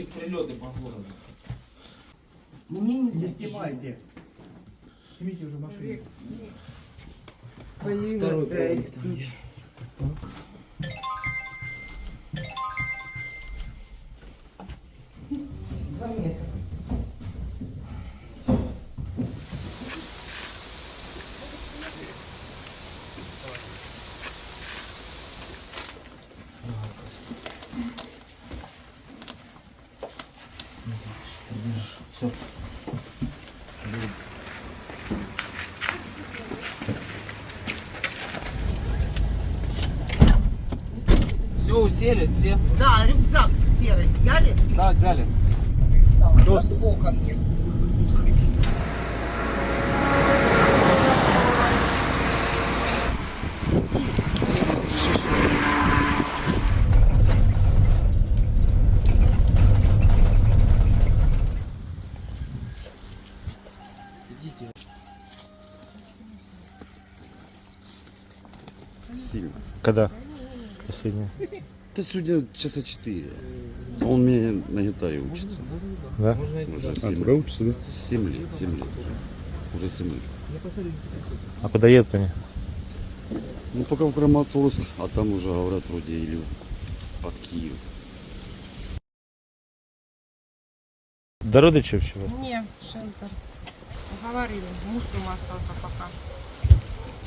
Прилеты по городу. Мне не Не снимайте. Снимите уже машину. Второй боевик там где. Все. Все, усели, все. Да, рюкзак серый взяли? Да, взяли. Нас окон нет. Идите. Сильно. Когда? Последний. Да сегодня часа 4. Он мне на гитаре учится. Да? Можно идти. Уже А, 7, куда учишься, да? 7 лет, 7 лет уже. Уже 7 лет. А куда едут они? Ну пока в Краматорск, а там уже говорят вроде или под Киев. До родичів чи вас? Не, шелтер. Говорили, муж дома остался пока.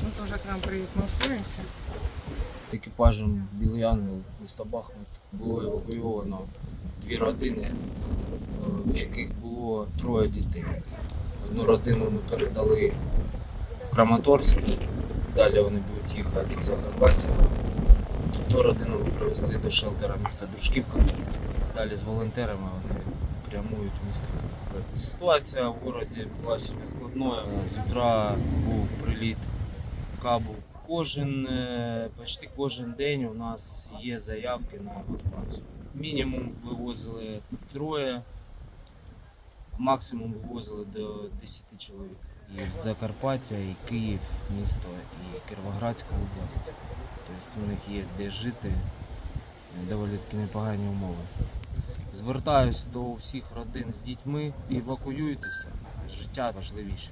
Он тоже к нам мы устроимся. екіпажем Білий Ангел міста Бахмут було евакуйовано дві родини, в яких було троє дітей. Одну родину ми передали в Краматорськ, далі вони будуть їхати в Закарпаття. Одну родину ми привезли до шелтера міста Дружківка. Далі з волонтерами вони прямують в Ситуація в місті була сьогодні складною. З утра був приліт кабу. Кожен, почти кожен день у нас є заявки на евакуацію. Мінімум вивозили троє, максимум вивозили до 10 чоловік. І Закарпаття, і Київ, місто, і Кіровоградська область. Тобто у них є де жити, доволі таки непогані умови. Звертаюсь до всіх родин з дітьми, евакуюйтеся, життя важливіше.